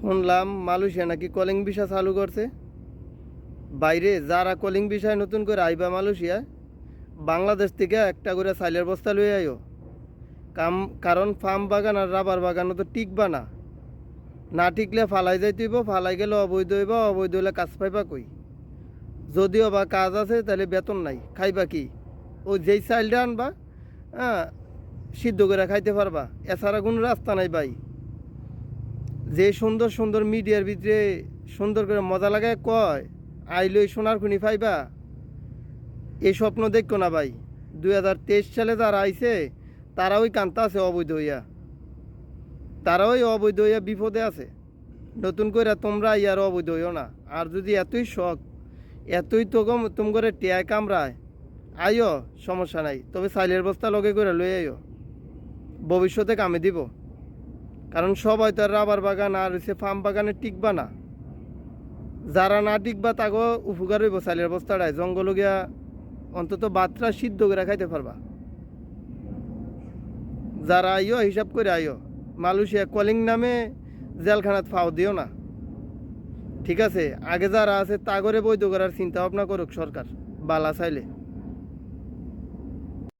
শুনলাম মালয়েশিয়া নাকি calling visa চালু করছে। বাইরে যারা কলিং ভিসায় নতুন করে আইবা মালয়েশিয়া বাংলাদেশ থেকে একটা করে সাইলের বস্তা লই আইও। কাম, কারণ ফার্ম বাগান আর রাবার বাগানও তো টিকবা না। না টিকলে ফালাই যাইতে হইব, ফালাই গেলে অবৈধ হইব, অবৈধ হইলে কাজ পাইবা কই? যদিও বা কাজ আছে, তাহলে বেতন নাই, খাইবা কি? ও যেই চাইলটা আনবা হ্যাঁ সিদ্ধ করে খাইতে পারবা। এছাড়া কোনো রাস্তা নাই ভাই। যে সুন্দর সুন্দর মিডিয়ার ভিতরে সুন্দর করে মজা লাগায় কয় আইলই সোনার খুনি পাইবা এই স্বপ্ন দেখো না ভাই, দুই হাজার তেইশ সালে যারা আইছে তারা ওই কান্তা আছে, অবৈধ হইয়া। তারা ওই অবৈধ হইয়া বিপদে আছে। নতুন করে তোমরা ইয়ার অবৈধ হইও না। আর যদি এতই শখ, এতই তো তুম করে টিয়ায় কামড়ায়, আইও, সমস্যা নাই। তবে সাইলের বস্তা লগে করে লই আইও। ভবিষ্যতে কামে দিব। কারণ সবাই তো রাবার বাগান আর হচ্ছে ফার্ম বাগানে টিকবা না। যারা না টিকবা তাকে উপকার হইব সাইলের বস্তাটায়। জঙ্গল গিয়া অন্তত বাতরা সিদ্ধ করে খাইতে পারবা। যারা আইও হিসাব করে আইও মালয়েশিয়া কলিং নামে জেলখানাত ফাও দিও না। ঠিক আছে, আগে যারা আছে তা করে বৈধ করার চিন্তা ভাবনা করুক সরকার, বালা চাইলে।